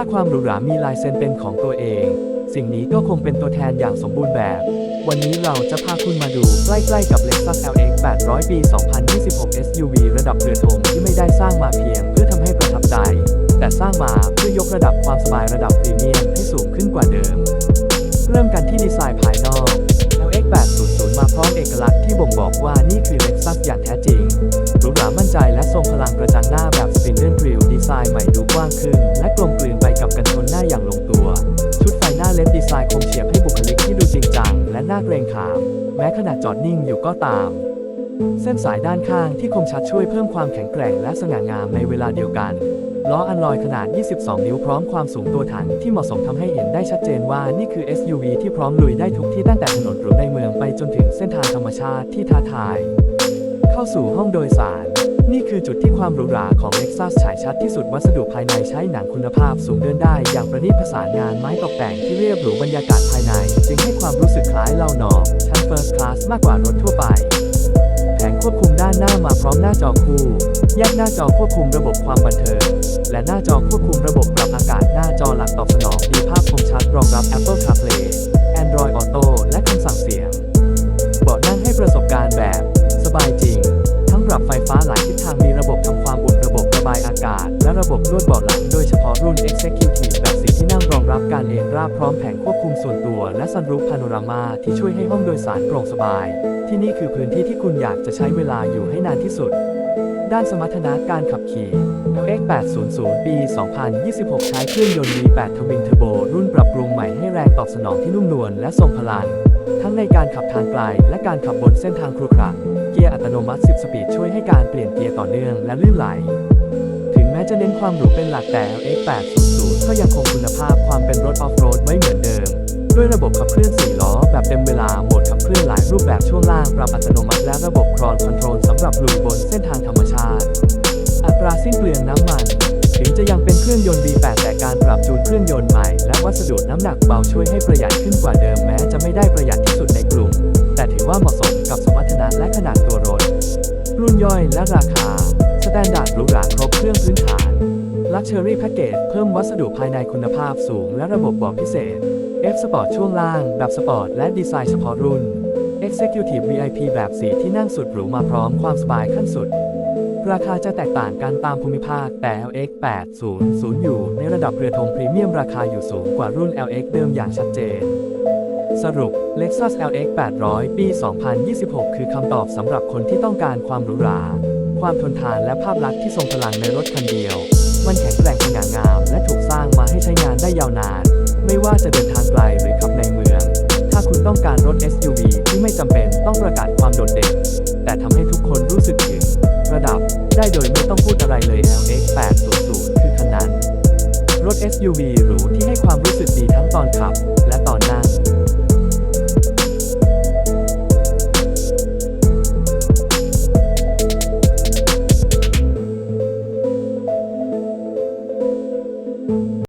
าความหรูหรามีลายเซ็นเป็นของตัวเอง สิ่งนี้ก็คงเป็นตัวแทนอย่างสมบูรณ์แบบ วันนี้เราจะพาคุณมาดูใกล้ๆกับ Lexus LX 800 ปี 2026 SUV ระดับเรือธงที่ไม่ได้สร้างมาเพียงเพื่อทำให้ประทับใจ แต่สร้างมาเพื่อยกระดับความสบายระดับพรีเมียมให้สูงขึ้นกว่าเดิม เริ่มกันที่ดีไซน์ภายนอก LX 800 มาพร้อมเอกลักษณ์ที่บ่งบอกว่านี่คือ Lexus อย่างแท้จริงหรูหรามั่นใจและทรงพลังกระจังหน้าแบบสปินเดิลกริลดีไซน์ใหม่ดูกว้างขึ้นและกลม ยบให้บุคลิกที่ดูจริงจังและน่าเกรงขาม แม้ขนาดจอดนิ่งอยู่ก็ตาม เส้นสายด้านข้างที่คมชัดช่วยเพิ่มความแข็งแกร่งและสง่างามในเวลาเดียวกันล้ออันลอยขนาด 22 นิ้วพร้อมความสูงตัวถังที่เหมาะสมทำให้เห็นได้ชัดเจนว่านี่คือ SUV ที่พร้อมลุยได้ทุกที่ตั้งแต่ถนนหรือในเมืองไปจนถึงเส้นทางธรรมชาติที่ท้าทาย เข้าสู่ห้องโดยสาร นี่คือจุดที่ความหรูหราของ Lexus ฉายชัดที่สุดวัสดุภายในใช้หนังคุณภาพสูงเดินได้ อย่างประณีตผสานงานไม้ตกแต่งที่เรียบหรูบรรยากาศภายใน จึงให้ความรู้สึกคล้ายเล่านอชั้น First Class มากกว่ารถทั่วไป แผงควบคุมด้านหน้ามาพร้อมหน้าจอคู่ แยกหน้าจอควบคุมระบบความบันเทิงและหน้าจอควบคุมระบบปรับอากาศหน้าจอหลักตอบสนองดีภาพคมชัดรองรับ Apple CarPlay Android Auto และคำสั่ง รับไฟฟ้าหลายทิศทางมีระบบทำความอุ่นระบบระบายอากาศ และระบบลวดเบาะหลังโดยเฉพาะรุ่น Executive แบบสีที่นั่งรองรับการเอนราบพร้อมแผงควบคุมส่วนตัว และซันรูฟพาโนรามาที่ช่วยให้ห้องโดยสารโปร่งสบาย ที่นี่คือพื้นที่ที่คุณอยากจะใช้เวลาอยู่ให้นานที่สุด ด้านสมรรถนะการขับขี่ LX 800 ปี 2026 ใช้เครื่องยนต์ V8 ทวินเทอร์โบรุ่นปรับปรุงใหม่ให้แรงตอบสนองที่นุ่มนวลและทรงพลังทั้งในการขับทางไกลและการขับบนเส้นทางครุขระ เกียร์อัตโนมัติ 10 สปีดช่วยให้การเปลี่ยนเกียร์ต่อเนื่องและลื่นไหล ถึงแม้จะเน้นความหรูเป็นหลักแต่ LX 800 ก็ยังคงคุณภาพความเป็นรถออฟโรดไว้เหมือนเดิม ด้วยระบบขับเคลื่อน 4 ล้อ แบบเต็มเวลาโหมดขับเคลื่อนหลายรูปแบบช่วงล่างปรับอัตโนมัติและระบบครอนคอนโทรลสำหรับลุยบนเส้นทางธรรมชาติ อัตราสิ้นเปลืองน้ำมันถึงจะยังเป็นเครื่องยนต์ V8 แต่การปรับจูนเครื่องยนต์ใหม่ และวัสดุน้ำหนักเบาช่วยให้ประหยัดขึ้นกว่าเดิมแม้จะไม่ได้ประหยัดที่สุดในกลุ่ม แต่ถือว่าเหมาะสมกับสมรรถนะและ ขนาดตัวรถ รุ่นย่อยและราคา สแตนดาร์ดหรูหราครบเครื่องพื้นฐาน Luxury Package เพิ่มวัสดุภายในคุณภาพสูงและระบบเบาะพิเศษ F Sport ช่วงล่าง แบบสปอร์ตและดีไซน์เฉพาะรุ่น Executive VIP แบบสีที่นั่งสุดหรูมาพร้อมความสบายขั้นสุด ราคาจะแตกต่างกันตามภูมิภาคแต่ LX 800อยู่ในระดับเรือธงพรีเมียมราคาอยู่สูงกว่ารุ่น LX เดิมอย่างชัดเจน สรุป Lexus LX 800 ปี 2026 คือคำตอบสำหรับคนที่ต้องการความหรูหรา ความทนทานและภาพลักษณ์ที่ทรงพลังในรถคันเดียว มันแข็งแกร่งสง่างาม และถูกสร้างมาให้ใช้งานได้ยาวนาน ไม่ว่าจะเดินทางไกลหรือขับในเมือง ถ้าคุณต้องการรถ SUV ที่ไม่จำเป็นต้องประกาศความโดดเด่น แต่ทำให้ทุกคนรู้สึกถึงระดับได้โดยไม่ต้องพูดอะไรเลย LX 800คือคันนั้น รถ SUV หรูที่ให้ความรู้สึกดีทั้งตอนขับ